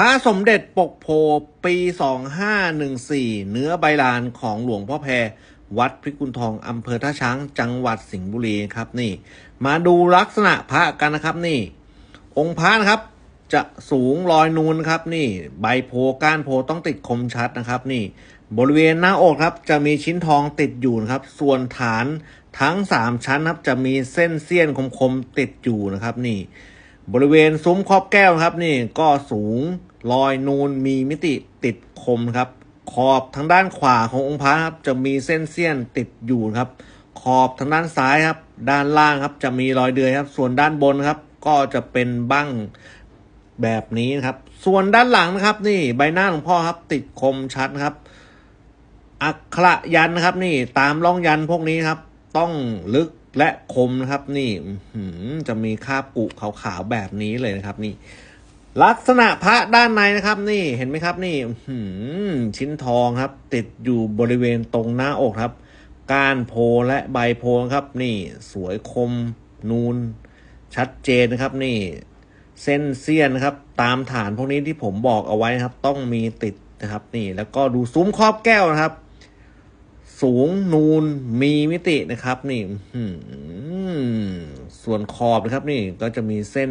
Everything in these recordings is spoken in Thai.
พระสมเด็จปกโพปี 2514 เนื้อใบลานของหลวงพ่อแพร วัดพิกุลทองอำเภอท่าช้างจังหวัดสิงห์บุรีครับนี่ มาดูลักษณะพระกันนะครับนี่ องค์พระนะครับ จะสูงลอยนูนครับนี่ ใบโพก้านโพต้องติดคมชัดนะครับนี่ บริเวณหน้าอกครับจะมีชิ้นทองติดอยู่นะครับ ส่วนฐานทั้ง 3 ชั้นครับจะมีเส้นเสี้ยนคมๆติดอยู่นะครับนี่ บริเวณซุ้มครอบแก้วนะครับนี่ก็สูงลอยนูนมีมิติติดคมครับ ขอบทางด้านขวาขององค์พระครับจะมีเส้นเสี้ยนติดอยู่ครับ ขอบทางด้านซ้ายครับ ด้านล่างครับจะมีรอยเดือยครับ ส่วนด้านบนครับ ก็จะเป็นบั้งแบบนี้นะครับ ส่วนด้านหลังนะครับ นี่ใบหน้าหลวงพ่อครับ ติดคมชัดครับ อักขระยันนะครับ นี่ตามร่องยันพวกนี้ครับ ต้องลึก และคมนะครับนี่จะมีคาบกุขาวๆแบบนี้เลยนะครับ นี่ ลักษณะพระด้านในนะครับ นี่เห็นไหมครับ นี่หือชิ้นทองครับ ติดอยู่บริเวณตรงหน้าอกครับ ก้านโพและใบโพครับ นี่สวยคมนูน ชัดเจนนะครับ นี่เส้นเสี้ยนนะครับ ตามฐานพวกนี้ที่ผมบอกเอาไว้ครับ ต้องมีติดนะครับ นี่ แล้วก็ดูซุ้มครอบแก้วนะครับ สูงนูนมีมิตินะครับ นี่ส่วนขอบนะครับ นี่ก็จะมีเส้น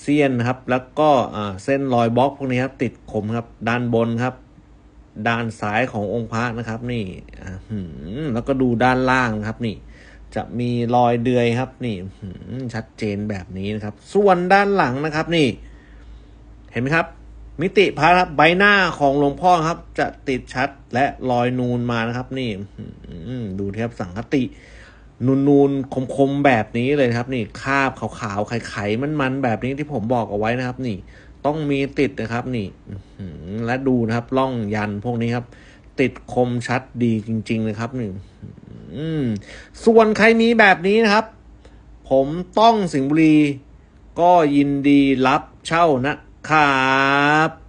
เสี้ยนครับ แล้วก็เส้นรอยบล็อกพวกนี้ครับติดคมครับ ด้านบนครับ ด้านซ้ายขององค์พระนะครับ นี่แล้วก็ดูด้านล่างนะครับ นี่ จะมีรอยเดือยครับ นี่ชัดเจนแบบนี้นะครับ ส่วนด้านหลังนะครับ นี่ เห็นไหมครับ มิติพระครับใบหน้าของหลวงพ่อครับ จะติดชัดและรอยนูนมานะครับ นี่ดูเทียบสังคติ นูนนูนคมคมแบบนี้เลยครับ นี่คาบขาวๆไข่ๆมันๆแบบนี้ที่ผมบอกเอาไว้นะครับ นี่ ต้องมีติดนะครับ นี่และดูนะครับล่องยันพวกนี้ครับ ติดคมชัดดีจริงๆเลยครับนี่อืมส่วนใครมีแบบนี้นะครับ ผมต้องสิงห์บุรีก็ยินดีรับเช่านะ ครับ